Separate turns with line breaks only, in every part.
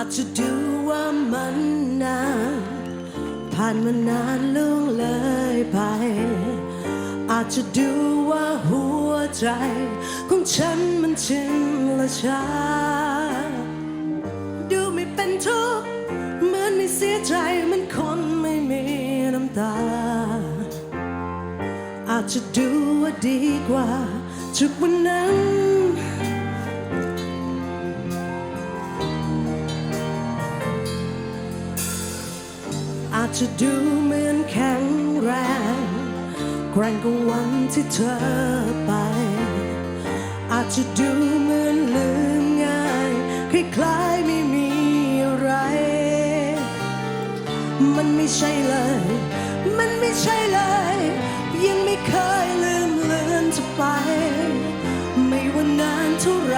อาจจะดูว่ามันนานผ่านมานานล่วงเลยไป อาจจะดูว่าหัวใจ ของฉันมันชินและชาดูไม่เป็นทุกข์เหมือนไม่เสียใจเหมันคนไม่มีน้ำตา อาจจะดูว่าดีกว่าจากวันนั้น จจะดูเหมือนแข็งแรง แกร่งกว่าวันที่เธอไป อาจจะดูเหมือนลืมง่าย คล้ายๆไม่มีอะไร มันไม่ใช่เลย มันไม่ใช่เลย ยังไม่เคยลืมเลือนจะไป ไม่ว่านานเท่าไหร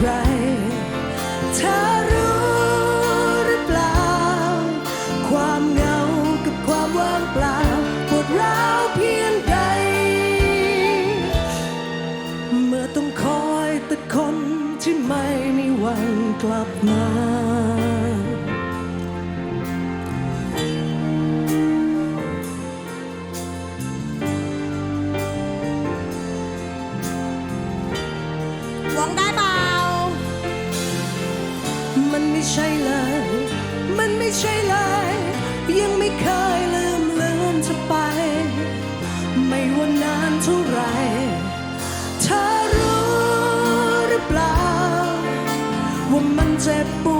ใคร เธอรู้หรือเปล่า ความเหงากับความว่างเปล่าปวดร้าวเพียงใด เมื่อต้องคอยแต่คนที่ไม่มีวันกลับมา
ร้องได้
ไม่ใช่เลย มันไม่ใช่เลย ยังไม่เคยลืมเลือนจะไป ไม่ว่านานเท่าไหรเธอรู้หรือเปล่า ว่ามันเจ็บปวด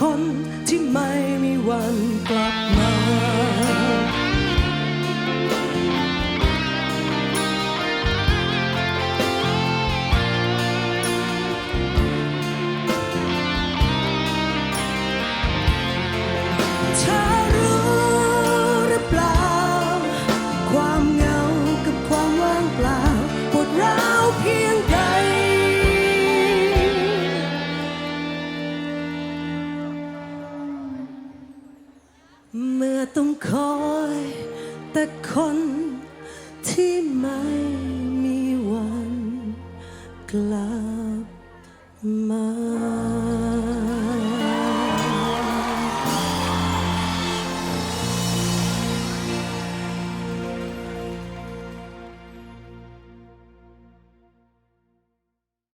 คนที่ไม่มีวันกลับ เมื่อต้องคอยแต่คนที่ไม่มีวันกลับมา